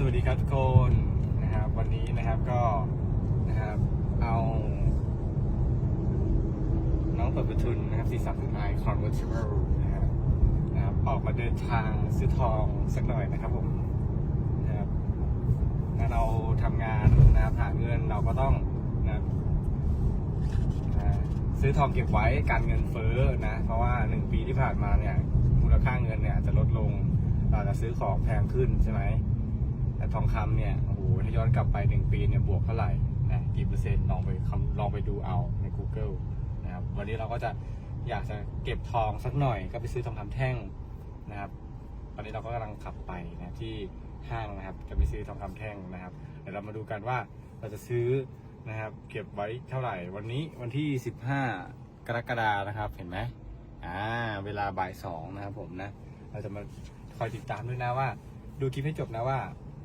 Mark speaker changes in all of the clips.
Speaker 1: สวัสดีครับทุกคนนะครับวันนี้นะครับก็นะครับเอา น้องเปิดประทุนนะครับสีสันไอคอนเวอร์ติเบลนะครับนะครับออกมาเดินทางซื้อทองสักหน่อยนะครับผมนะครับเราทำงานนะครับหาเงินเราก็ต้องนะครับซื้อทองเก็บไว้การเงินเฟ้อนะ เพราะว่าหนึ่งปีที่ผ่านมาเนี่ยมูลค่าเงินเนี่ยจะลดลงเราจะซื้อของแพงขึ้นใช่ไหม แต่ทองคำเนี่ยโอ้โหถ้าย้อนกลับไปหนึ่งปีเนี่ยบวกเท่าไหร่นะกี่เปอร์เซ็นต์ลองไปลองไปดูเอาใน Google นะครับวันนี้เราก็จะอยากจะเก็บทองสักหน่อยก็ไปซื้อทองคำแท่งนะครับตอนนี้เราก็กำลังขับไปนะที่ห้างนะครับจะไปซื้อทองคำแท่งนะครับเดี๋ยวเรามาดูกันว่าเราจะซื้อนะครับเก็บไว้เท่าไหร่ วันนี้วันที่ 15 กรกฎานะครับเห็นไหมอ่าเวลาบ่ายสองนะครับผมนะเราจะมาคอยติดตามด้วยนะว่า ดูคลิปให้จบนะว่า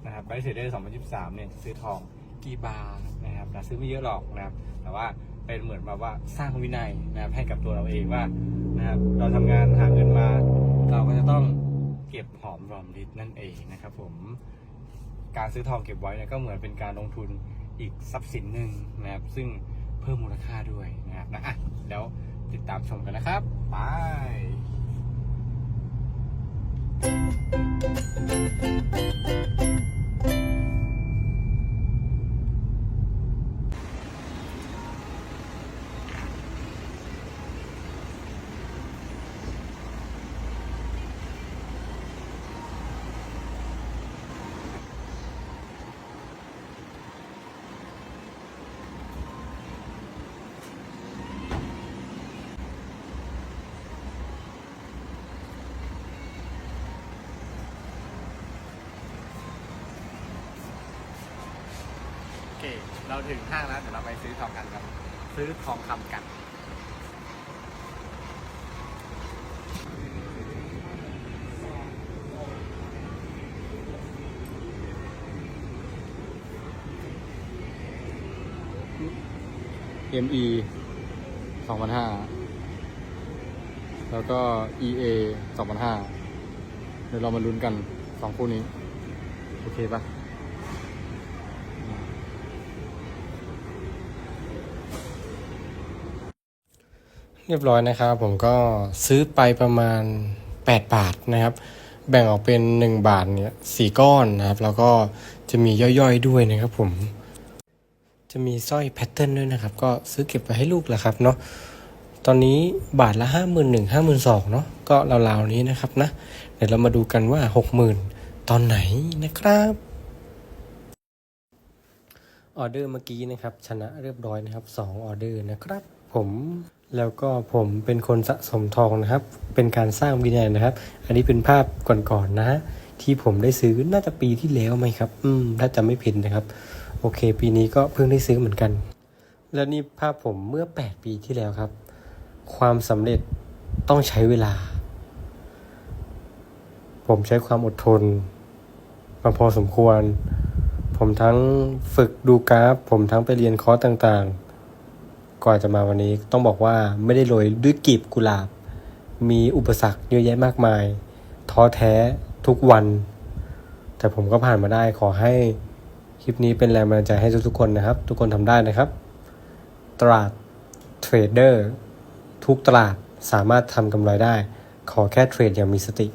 Speaker 1: นะครับไบเซเดอร์2023 เนี่ยซื้อทองกี่บาทนะครับนะซื้อไม่เยอะหรอกนะครับแต่ว่าเป็นเหมือนแบบว่าสร้างวินัยนะครับให้กับตัวเราเองว่านะครับเราทำงานหาเงินมา เราก็จะต้องเก็บหอมรอมริบนั่นเองนะครับผมการซื้อทองเก็บไว้เนี่ยก็เหมือนเป็นการลงทุนอีกทรัพย์สินหนึ่งนะครับซึ่งเพิ่มมูลค่าด้วยนะครับนะอะเดี๋ยวติดตามชมกันนะครับ ไป เค เราถึงห้างแล้วเดี๋ยวเราไปซื้อทองกันครับ ซื้อทองคำกัน ME 2005 แล้วก็ EA 2005 เดี๋ยวเรามาลุ้นกันสองคู่นี้ โอเคปะ เรียบร้อยนะครับ ผมก็ซื้อไปประมาณ 8 บาทนะครับ แบ่งออกเป็น 1 บาทเนี่ยสี่ก้อนนะครับ แล้วก็จะมีย่อยๆด้วยนะครับผม จะมีสร้อยแพทเทิร์นด้วยนะครับ ก็ซื้อเก็บไว้ให้ลูกแหละครับเนาะตอนนี้บาทละห้าหมื่นหนึ่งห้าหมื่นสองเนาะก็ราวๆนี้นะครับนะ เดี๋ยวเรามาดูกันว่าหกหมื่นตอนไหนนะครับออเดอร์เมื่อกี้นะครับ ชนะเรียบร้อยนะครับสองออเดอร์นะครับ ผม แล้วก็ผมเป็นคนสะสมทองนะครับ เป็นการสร้างวินัยนะครับ อันนี้เป็นภาพก่อนๆนะฮะที่ผมได้ซื้อน่าจะปีที่แล้วไหมครับ อืมถ้าจำไม่ผิดนะครับ โอเค ปีนี้ก็เพิ่งได้ซื้อเหมือนกัน แล้วนี่ภาพผมเมื่อ 8 ปีที่แล้วครับ ความสำเร็จต้องใช้เวลา ผมใช้ความอดทนมาพอสมควร ผมทั้งฝึกดูกราฟ ผมทั้งไปเรียนคอร์สต่างๆ ก่อนจะมาวันนี้ต้องบอกว่าไม่ได้โรยด้วยกลีบกุหลาบ มีอุปสรรคเยอะแยะมากมาย ท้อแท้ทุกวัน แต่ผมก็ผ่านมาได้ขอให้คลิปนี้เป็นแรงบันดาลใจให้ทุกๆคนนะครับ ทุกคนทำได้นะครับ ตลาดเทรดเดอร์ทุกตลาดสามารถทำกำไรได้ ขอแค่เทรดอย่างมีสติ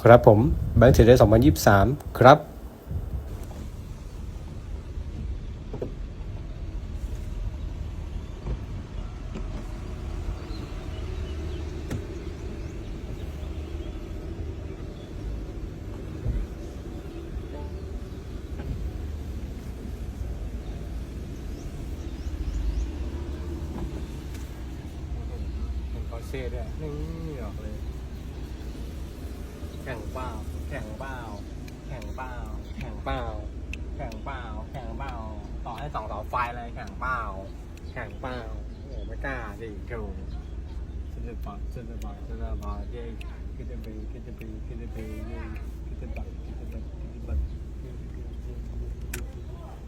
Speaker 1: ครับผมแบงค์เทรดเดอร์2023 ครับ เป็นคอเช่ด้วยนี่ออกเลย แข่งเปล่าแข่งเปล่าแข่งเปล่าแข่งเปล่าแข่งเปล่าแข่งเปล่าต่อให้สองเสาไฟเลยแข่งเปล่าแข่งเปล่าโอ้ไม่กล้าดิเกูฉันจะบอกฉันจะบอกฉันจะบอกเย้คิดจะไปคิดจะไปคิดจะไปเย้คิดจะบอกคิดจะบอกคิดจะบอก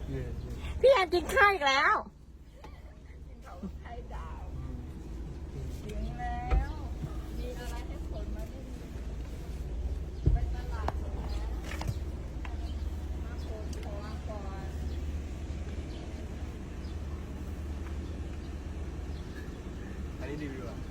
Speaker 1: เย้
Speaker 2: พี่แอนกินข้าวอีกแล้ว
Speaker 1: reviewer.